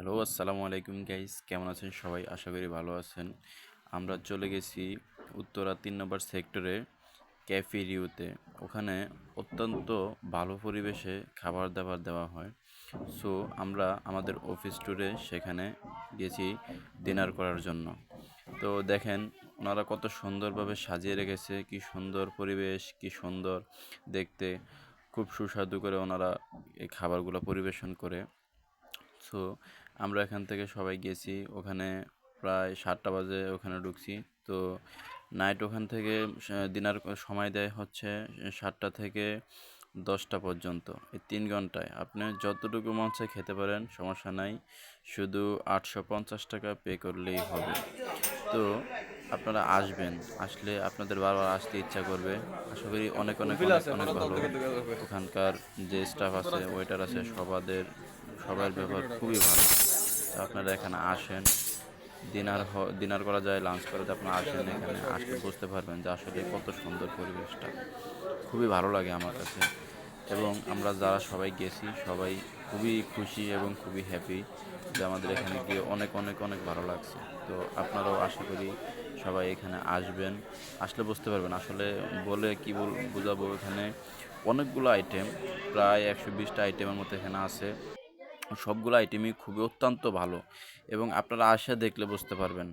Hello, আসসালামু আলাইকুম guys কেমন আছেন সবাই? আশা করি ভালো আছেন। আমরা চলে গেছি উত্তরা তিন নম্বর সেক্টরে ক্যাফে রিউতে ওখানে অত্যন্ত ভালো পরিবেশে খাবার দাবার দেওয়া হয়। সো আমরা আমাদের অফিস ট্যুরে সেখানে গেছি ডিনার করার জন্য। তো দেখেন, ওনারা কত সুন্দরভাবে সাজিয়ে রেখেছে। কি সুন্দর পরিবেশ, কি সুন্দর দেখতে। খুব সুস্বাদু করে ওনারা এই খাবারগুলো পরিবেশন করে। সো আমরা এখান থেকে সবাই গেছি ওখানে প্রায় সাতটা বাজে ওখানে ঢুকছি। তো নাইট ওখান থেকে ডিনার সময় দেয় হচ্ছে সাতটা থেকে দশটা পর্যন্ত এই তিন ঘন্টায়। আপনি যতটুকু মন চায় খেতে পারেন সমস্যা নাই। শুধু আটশো পঞ্চাশ টাকা পে করলেই হবে। তো আপনারা আসবেন আসলে আপনাদের বারবার আসতে ইচ্ছা করবে। আশা করি অনেক অনেক অনেক অনেক ভালো। ওখানকার যে স্টাফ আছে ওয়েটার আছে। সবাদের সবার ব্যবহার খুবই ভালো। আপনারা এখানে আসেন। ডিনার ডিনার করা যায়, লাঞ্চ করা যায়, আপনারা আসেন এখানে, আসলে বুঝতে পারবেন যে আসলে কত সুন্দর পরিবেশটা। খুবই ভালো লাগে আমার কাছে। এবং আমরা যারা সবাই গেছি, সবাই খুবই খুশি এবং খুবই হ্যাপি যে আমাদের এখানে গিয়ে অনেক অনেক অনেক ভালো লাগছে। তো আপনারাও আশা করি সবাই এখানে আসবেন। আসলে বুঝতে পারবেন, আসলে বলে কি বল, বোঝাবো এখানে অনেকগুলো আইটেম প্রায় একশো বিশটা আইটেমের মতো এখানে আছে। সবগুলো আইটেমই খুবই অত্যন্ত ভালো এবং আপনারা আসে দেখলে বুঝতে পারবেন।